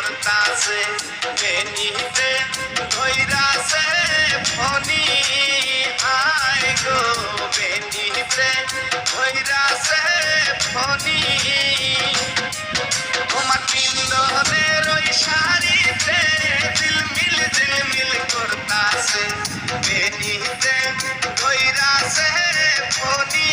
করতাছে বেনিতে ধৈরাছে ফনি আয় গো বেনিতে ধৈরাছে ফনি তোমার পিন্দনের ওই শাড়িতে দিলমিল দিলমিল করতাছে বেনিতে ধৈরাছে ফনি